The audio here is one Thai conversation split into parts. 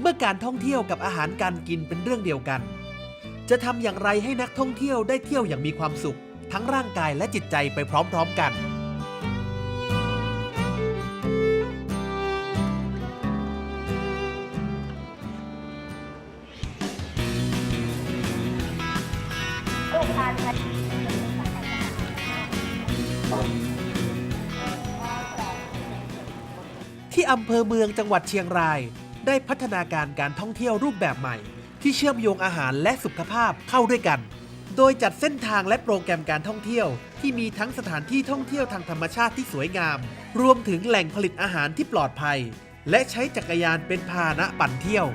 เมื่อการท่องเที่ยวกับอาหารการกินเป็นเรื่องเดียวกัน จะทำอย่างไรให้นักท่องเที่ยวได้เที่ยวอย่างมีความสุข ทั้งร่างกายและจิตใจไปพร้อม ๆ กันที่อำเภอเมืองจังหวัดเชียงราย ได้พัฒนาการการท่องเที่ยวรูปแบบใหม่ ที่เชื่อมโยงอาหารและสุขภาพเข้าด้วยกัน โดยจัดเส้นทางและโปรแกรมการท่องเที่ยว ที่มีทั้งสถานที่ท่องเที่ยวทางธรรมชาติที่สวยงาม รวมถึงแหล่งผลิตอาหารที่ปลอดภัย และใช้จักรยานเป็นพาหนะปั่นเที่ยว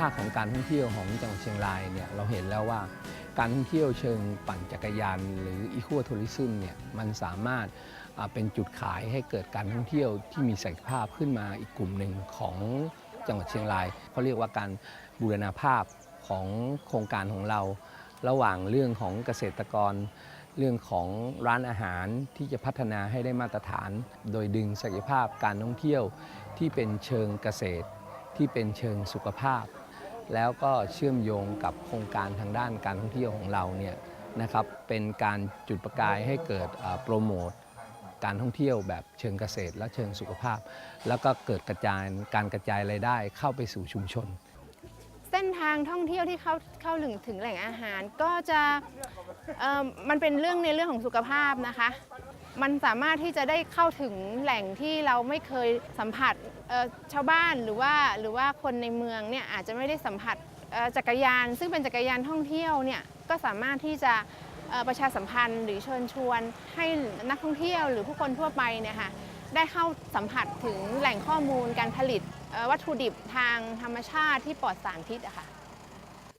ภาคของการท่องเที่ยวของจังหวัดเชียงรายเนี่ยเราเห็นแล้วว่าการท่องเที่ยวเชิงปั่นจักรยาน หรืออีโคทัวริซึมเนี่ยมันสามารถเป็นจุดขายให้เกิดการท่องเที่ยวที่มีศักยภาพขึ้นมาอีกกลุ่มหนึ่งของจังหวัดเชียงรายเขาเรียกว่าการบูรณาภาพของโครงการของเรา ระหว่างเรื่องของเกษตรกร เรื่องของร้านอาหารที่จะพัฒนาให้ได้มาตรฐาน โดยดึงศักยภาพการท่องเที่ยวที่เป็นเชิงเกษตรที่เป็นเชิงสุขภาพ แล้วก็เชื่อมโยงกับโครงการทางด้านการท่องเที่ยวของเราเนี่ยนะครับเป็นการจุดประกายให้เกิดโปรโมทการท่องเที่ยวแบบเชิงเกษตรและเชิงสุขภาพ แล้วก็เกิดกระจายการกระจายรายได้เข้าไปสู่ชุมชน เส้นทางท่องเที่ยวที่เข้าเข้าถึงถึงแหล่งอาหารก็จะเออมันเป็นเรื่องในเรื่องของสุขภาพนะคะ มันสามารถที่จะได้เข้าถึงแหล่งที่เราไม่เคยสัมผัสชาวบ้านหรือว่าหรือว่าคนในเมืองเนี่ยอาจจะไม่ได้สัมผัสจักรยาน ซึ่งเป็นจักรยานท่องเที่ยวเนี่ยก็สามารถที่จะประชาสัมพันธ์หรือเชิญชวนให้นักท่องเที่ยวหรือผู้คนทั่วไปเนี่ยค่ะได้เข้าสัมผัสถึงแหล่งข้อมูลการผลิตวัตถุดิบทางธรรมชาติที่ปลอดสารพิษอะค่ะ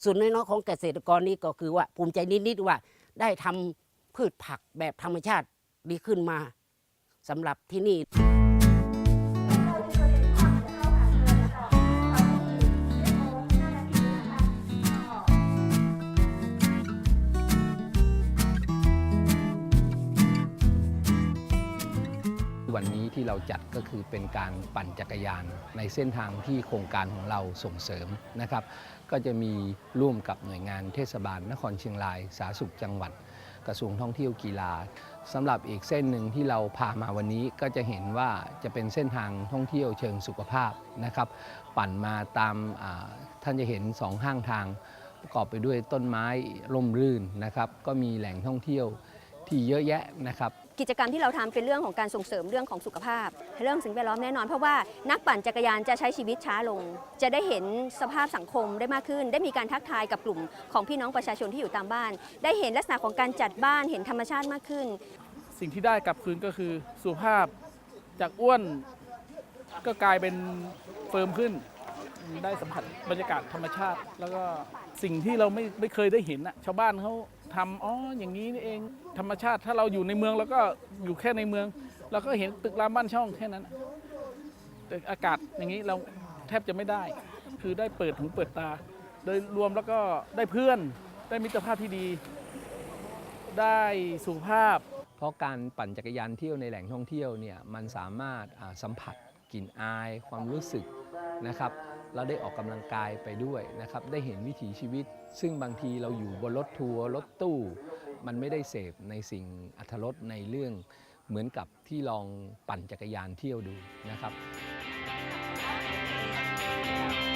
ส่วนน้อยๆของเกษตรกรนี่ก็คือว่าภูมิใจนิดๆว่าได้ทำพืชผักแบบธรรมชาติ ดีขึ้นมาสำหรับที่นี่วันนี้ที่เราจัดก็คือเป็นการปั่นจักรยานในเส้นทางที่โครงการของเราส่งเสริมนะครับ ก็จะมีร่วมกับหน่วยงานเทศบาลนครเชียงราย สาธารณสุขจังหวัด กระทรวงท่องเที่ยวกีฬาสำหรับอีกเส้นหนึ่งที่เราพามาวันนี้ก็จะเห็นว่าจะเป็นเส้นทางท่องเที่ยวเชิงสุขภาพนะครับ ปั่นมาตามท่านจะเห็นสองข้างทาง ประกอบไปด้วยต้นไม้ร่มรื่นนะครับ ก็มีแหล่งท่องเที่ยวที่เยอะแยะนะครับ กิจกรรมที่เราทำเป็นเรื่องของการส่งเสริมเรื่องของสุขภาพ เรื่องสิ่งแวดล้อมแน่นอน เพราะว่านักปั่นจักรยานจะใช้ชีวิตช้าลง จะได้เห็นสภาพสังคมได้มากขึ้น ได้มีการทักทายกับกลุ่มของพี่น้องประชาชนที่อยู่ตามบ้าน ได้เห็นลักษณะของการจัดบ้านเห็นธรรมชาติมากขึ้น สิ่งที่ได้กลับคืนก็คือสุขภาพจากอ้วนก็กลายเป็นเฟิร์มขึ้นได้สัมผัสบรรยากาศธรรมชาติ แล้วก็สิ่งที่เราไม่ไม่เคยได้เห็นน่ะชาวบ้านเขา ทำอ๋ออย่างนี้นี่เองธรรมชาติถ้าเราอยู่ในเมืองเราก็อยู่แค่ในเมืองเราก็เห็นตึกรามบ้านช่องแค่นั้นแต่อากาศอย่างนี้เราแทบจะไม่ได้ คือได้เปิดหูเปิดตา โดยรวมแล้วก็ได้เพื่อนได้มิตรภาพที่ดี ได้สุขภาพ เพราะการปั่นจักรยานเที่ยวในแหล่งท่องเที่ยวเนี่ยมันสามารถสัมผัสกลิ่นอายความรู้สึกนะครับ เราได้ออกกำลังกายไปด้วยนะครับได้เห็นวิถีชีวิต ซึ่งบางทีเราอยู่บนรถทัวร์รถตู้ มันไม่ได้เสพในสิ่งอัธรสในเรื่องเหมือนกับที่ลองปั่นจักรยานเที่ยวดูนะครับขอบคุณครับ